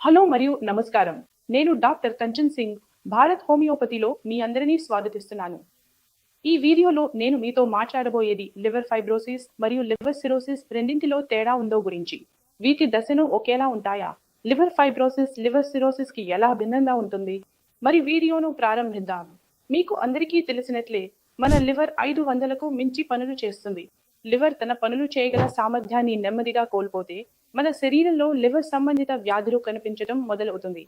Hello మరియు నమస్కారం. నేను డాక్టర్ కంచన్ సింగ్ భారత్ హోమియోపతిలో మీ అందరినీ స్వాగతిస్తున్నాను. ఈ వీడియోలో నేను మీతో మాట్లాడబోయేది లివర్ ఫైబ్రోసిస్ మరియు లివర్ సిరోసిస్ రెండింటిలో తేడా ఉందో గురించి. వీటి దశను ఒకేలా ఉంటాయా? లివర్ ఫైబ్రోసిస్ లివర్ సిరోసిస్కి ఎలా భిన్నంగా ఉంటుంది? మరి వీడియోను ప్రారంభిద్దాం. మీకు అందరికీ తెలిసినట్లే మన లివర్ ఐదు వందలకు మించి పనులు చేస్తుంది. లివర్ తన పనులు చేయగల సామర్థ్యాన్ని నెమ్మదిగా కోల్పోతే మన శరీరంలో లివర్ సంబంధిత వ్యాధులు కనిపించడం మొదలవుతుంది.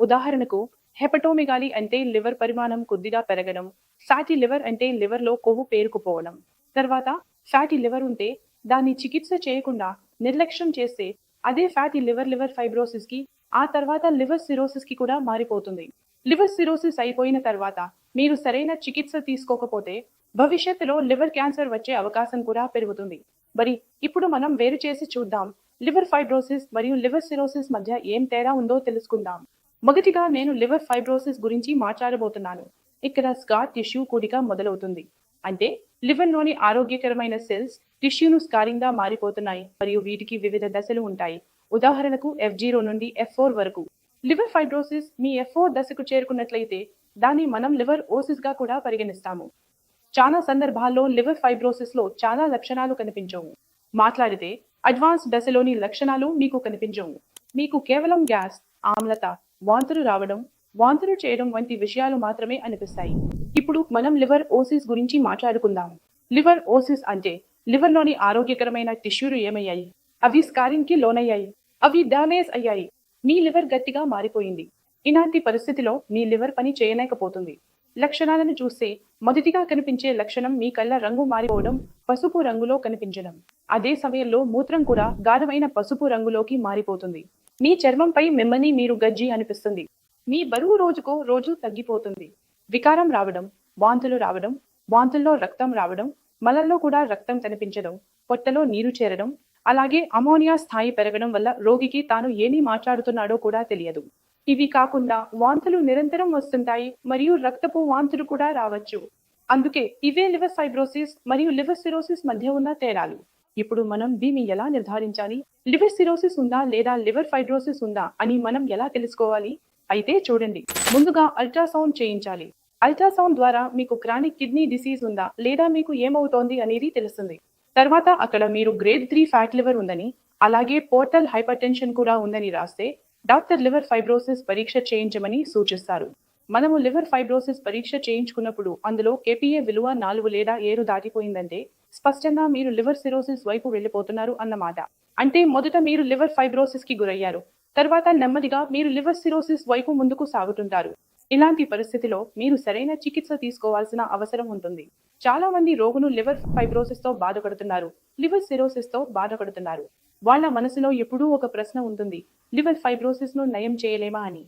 ఉదాహరణకు హెపటోమిగాలి అంటే లివర్ పరిమాణం కొద్దిగా పెరగడం ఫ్యాటీ లివర్ అంటే లివర్లో కొవ్వు పేరుకుపోవడం. తర్వాత ఫ్యాటీ లివర్ ఉంటే దాన్ని చికిత్స చేయకుండా నిర్లక్ష్యం చేస్తే అదే ఫ్యాటీ లివర్ లివర్ ఫైబ్రోసిస్కి ఆ తర్వాత లివర్ సిరోసిస్కి కూడా మారిపోతుంది. లివర్ సిరోసిస్ అయిపోయిన తర్వాత మీరు సరైన చికిత్స తీసుకోకపోతే భవిష్యత్తులో లివర్ క్యాన్సర్ వచ్చే అవకాశం కూడా పెరుగుతుంది. మరి ఇప్పుడు మనం వేరు చేసి చూద్దాం లివర్ ఫైబ్రోసిస్ మరియు లివర్ సిరోసిస్ మధ్య ఏం తేడా ఉందో తెలుసుకుందాం. మొదటిగా నేను లివర్ ఫైబ్రోసిస్ గురించి మాట్లాడబోతున్నాను. ఇక్కడ స్కార్ టిష్యూ కూడిక మొదలవుతుంది. అంటే లివర్లోని ఆరోగ్యకరమైన సెల్స్ టిష్యూను స్కారింగ్గా మారిపోతున్నాయి మరియు వీటికి వివిధ దశలు ఉంటాయి. ఉదాహరణకు ఎఫ్ జీరో నుండి ఎఫ్ ఫోర్ వరకు. లివర్ ఫైబ్రోసిస్ మీ ఎఫ్ ఫోర్ దశకు చేరుకున్నట్లయితే దాన్ని మనం లివర్ ఓసిస్గా కూడా పరిగణిస్తాము. చాలా సందర్భాల్లో లివర్ ఫైబ్రోసిస్లో చాలా లక్షణాలు కనిపించవు. మాట్లాడితే అడ్వాన్స్ దశలోని లక్షణాలు మీకు కనిపించవు. మీకు కేవలం గ్యాస్ ఆమ్లత వాంతులు రావడం వాంతులు చేయడం వంటి విషయాలు మాత్రమే అనిపిస్తాయి. ఇప్పుడు మనం లివర్ ఓసిస్ గురించి మాట్లాడుకుందాం. లివర్ ఓసిస్ అంటే లివర్లోని ఆరోగ్యకరమైన టిష్యూలు ఏమయ్యాయి? అవి స్కారింగ్కి లోనయ్యాయి. అవి డామేజ్ అయ్యాయి. మీ లివర్ గట్టిగా మారిపోయింది. ఇలాంటి పరిస్థితిలో మీ లివర్ పని చేయలేకపోతుంది. లక్షణాలను చూస్తే మొదటిగా కనిపించే లక్షణం మీ కళ్ళ రంగు మారిపోవడం పసుపు రంగులో కనిపించడం. అదే సమయంలో మూత్రం కూడా గాఢమైన పసుపు రంగులోకి మారిపోతుంది. మీ చర్మంపై మిమ్మల్ని మీరు గజ్జి అనిపిస్తుంది. మీ బరువు రోజుకో రోజు తగ్గిపోతుంది. వికారం రావడం వాంతులు రావడం వాంతుల్లో రక్తం రావడం మలల్లో కూడా రక్తం కనిపించడం పొట్టలో నీరు చేరడం అలాగే అమోనియా స్థాయి పెరగడం వల్ల రోగికి తాను ఏమి మాట్లాడుతున్నాడో కూడా తెలియదు. ఇవి కాకుండా వాంతులు నిరంతరం వస్తుంటాయి మరియు రక్తపు వాంతులు కూడా రావచ్చు. అందుకే ఇవే లివర్ ఫైబ్రోసిస్ మరియు లివర్ సిరోసిస్ మధ్య ఉన్న తేడాలు. ఇప్పుడు మనం దీన్ని ఎలా నిర్ధారించాలి? లివర్ సిరోసిస్ ఉందా లేదా లివర్ ఫైబ్రోసిస్ ఉందా అని మనం ఎలా తెలుసుకోవాలి? అయితే చూడండి. ముందుగా అల్ట్రాసౌండ్ చేయించాలి. అల్ట్రాసౌండ్ ద్వారా మీకు క్రానిక్ కిడ్నీ డిసీజ్ ఉందా లేదా మీకు ఏమవుతోంది అనేది తెలుస్తుంది. తర్వాత అక్కడ మీరు గ్రేడ్ త్రీ ఫ్యాట్ లివర్ ఉందని అలాగే పోర్టల్ హైపర్ టెన్షన్ కూడా ఉందని రాస్తే డాక్టర్ లివర్ ఫైబ్రోసిస్ పరీక్ష చేయించమని సూచిస్తారు. మనము లివర్ ఫైబ్రోసిస్ పరీక్ష చేయించుకున్నప్పుడు అందులో కేపీఏ విలువ నాలుగు లేదా ఏడు దాటిపోయిందంటే స్పష్టంగా మీరు లివర్ సిరోసిస్ వైపు వెళ్ళిపోతున్నారు అన్నమాట. అంటే మొదట మీరు లివర్ ఫైబ్రోసిస్కి గురయ్యారు. తర్వాత నెమ్మదిగా మీరు లివర్ సిరోసిస్ వైపు ముందుకు సాగుతుంటారు. ఇలాంటి పరిస్థితిలో మీరు సరైన చికిత్స తీసుకోవాల్సిన అవసరం ఉంటుంది. చాలా మంది రోగులు లివర్ ఫైబ్రోసిస్తో బాధపడుతున్నారు. లివర్ సిరోసిస్తో బాధపడుతున్నారు. వాళ్ళ మనసులో ఎప్పుడూ ఒక ప్రశ్న ఉంటుంది. లివర్ ఫైబ్రోసిస్ను నయం చేయలేమా అని.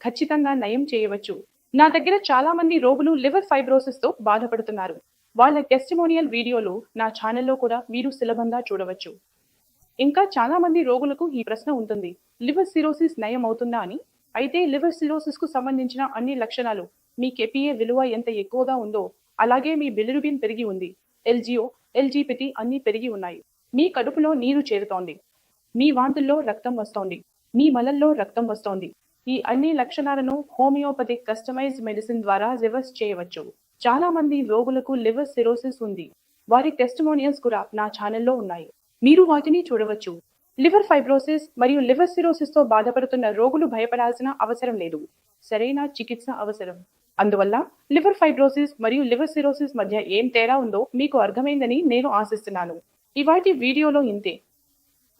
ఖచ్చితంగా నయం చేయవచ్చు. నా దగ్గర చాలా మంది రోగులు లివర్ ఫైబ్రోసిస్తో బాధపడుతున్నారు. వాళ్ళ టెస్టిమోనియల్ వీడియోలు నా ఛానల్లో కూడా మీరు సులభంగా చూడవచ్చు. ఇంకా చాలా మంది రోగులకు ఈ ప్రశ్న ఉంటుంది. లివర్ సిరోసిస్ నయం అవుతుందా అని. అయితే లివర్ సిరోసిస్కు సంబంధించిన అన్ని లక్షణాలు మీ కెపిఏ విలువ ఎంత ఎక్కువగా ఉందో అలాగే మీ బిలిరుబిన్ పెరిగి ఉంది. ఎల్జిఓ ఎల్జిపిటి అన్నీ పెరిగి ఉన్నాయి. మీ కడుపులో నీరు చేరుతోంది. మీ వాంతుల్లో రక్తం వస్తోంది. మీ మలల్లో రక్తం వస్తోంది. ఈ అన్ని లక్షణాలను హోమియోపతిక్ కస్టమైజ్డ్ మెడిసిన్ ద్వారా రివర్స్ చేయవచ్చు. చాలా మంది రోగులకు లివర్ సిరోసిస్ ఉంది. వారి టెస్టిమోనియల్స్ కూడా నా ఛానల్లో ఉన్నాయి. మీరు వాటిని చూడవచ్చు. లివర్ ఫైబ్రోసిస్ మరియు లివర్ సిరోసిస్తో బాధపడుతున్న రోగులు భయపడాల్సిన అవసరం లేదు. సరైన చికిత్స అవసరం. అందువల్ల లివర్ ఫైబ్రోసిస్ మరియు లివర్ సిరోసిస్ మధ్య ఏం తేడా ఉందో మీకు అర్థమైందని నేను ఆశిస్తున్నాను. ఇవాటి వీడియోలో ఇంతే.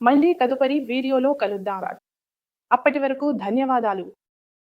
మళ్ళీ తదుపరి వీడియోలో కలుద్దాం. అప్పటి వరకు ధన్యవాదాలు.